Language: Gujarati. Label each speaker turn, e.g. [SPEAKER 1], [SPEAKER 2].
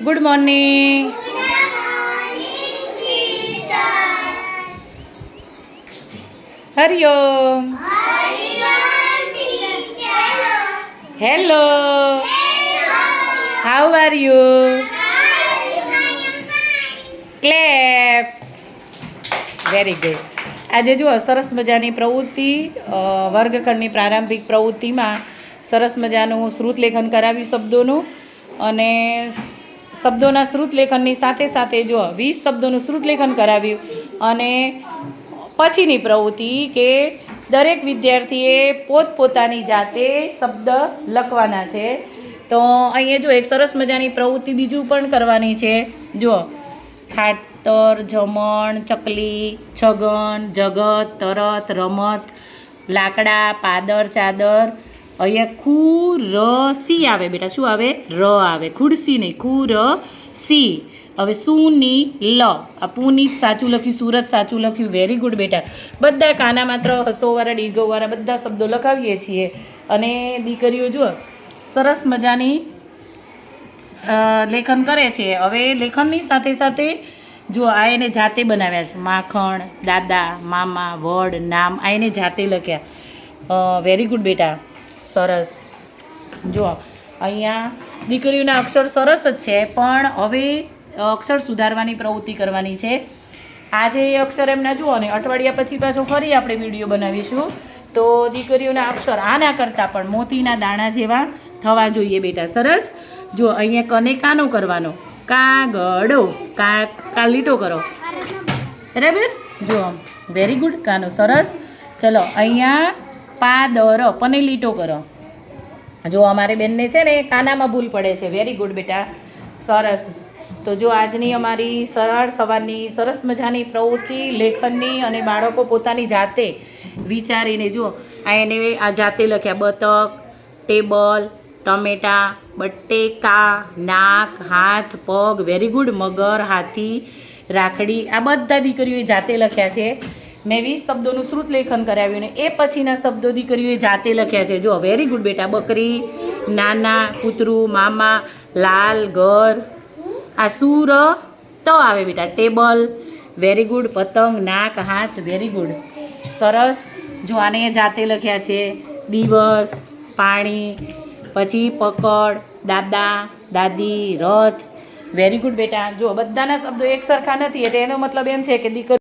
[SPEAKER 1] Good morning Hariom hello how are you clap very good આજે જુઓ, સરસ મજાની પ્રવૃત્તિ વર્ગખંડની પ્રારંભિક પ્રવૃત્તિમાં સરસ મજાનું શ્રુત લેખન કરાવ્યું શબ્દોનું અને શબ્દોના શ્રુત લેખનની સાથે સાથે જુઓ વીસ શબ્દોનું શ્રુત લેખન કરાવ્યું અને પછીની પ્રવૃત્તિ કે દરેક વિદ્યાર્થીએ પોતપોતાની જાતે શબ્દ લખવાના છે, તો અહીંયા જો એક સરસ મજાની પ્રવૃત્તિ બીજું પણ કરવાની છે. જુઓ ખાતર, જમણ, ચકલી, છગન, જગત, તરત, રમત, લાકડા, પાદર, ચાદર અહીંયા ખુ ર સી આવે બેટા, શું આવે? ર આવે. ખુરશી નહીં ખુ ર સી હવે સુની લ. આ પુનીત સાચું લખ્યું, સુરત સાચું લખ્યું. વેરી ગુડ બેટા. બધા કાના માત્ર હસોવાળા, ડીગોવાળા બધા શબ્દો લખાવીએ છીએ. અને દીકરીઓ જુઓ, સરસ મજાની લેખન કરે છે. હવે લેખનની સાથે સાથે જો આ એને જાતે બનાવ્યા છે. માખણ, દાદા, મામા, વડ, નામ, આ એને જાતે લખ્યા. વેરી ગુડ બેટા. સરસ. જો, અહીંયા દીકરીઓના અક્ષર સરસ જ છે, પણ હવે અક્ષર સુધારવાની પ્રવૃત્તિ કરવાની છે. આજે એ અક્ષર એમના જુઓ ને, અઠવાડિયા પછી પાછો ફરી આપણે વીડિયો બનાવીશું. તો દીકરીઓના અક્ષર આના કરતાં પણ મોતીના દાણા જેવા થવા જોઈએ બેટા, સરસ? જો, અહીંયા કને કાનો કરવાનો? કાગડો. કા કા લીટો કરો. બરાબર? જો વેરી ગુડ કાનો, સરસ. ચલો, અહીંયા પાદર પને લીટો કરો. જો અમારે બેનને છે ને કાનામાં ભૂલ પડે છે. વેરી ગુડ બેટા. સરસ. તો જો આજની અમારી સરળ સવારની સરસ મજાની પ્રવૃત્તિ, લેખનની અને બાળકો પોતાની જાતે વિચારીને જો આ એને આ જાતે લખ્યા. બતક, ટેબલ, ટમેટા, બટેકા, નાક, હાથ, પગ વેરી ગુડ મગર, હાથી, રાખડી, આ બધા દીકરીઓએ જાતે લખ્યા છે. મેં વીસ શબ્દોનું શ્રુત લેખન કરાવ્યું ને એ પછીના શબ્દો દીકરીઓએ જાતે લખ્યા છે. જો વેરી ગુડ બેટા, બકરી, નાના, કૂતરું, મામા, લાલ, ઘર. આ સુર તો આવે બેટા, ટેબલ. વેરી ગુડ પતંગ, નાક, હાથ વેરી ગુડ સરસ. જો, આને જાતે લખ્યા છે. દિવસ, પાણી, પછી પકડ, દાદા, દાદી, રથ. વેરી ગુડ બેટા. જો, બધાના શબ્દો એક સરખા નથી, એટલે એનો મતલબ એમ છે કે દીકરી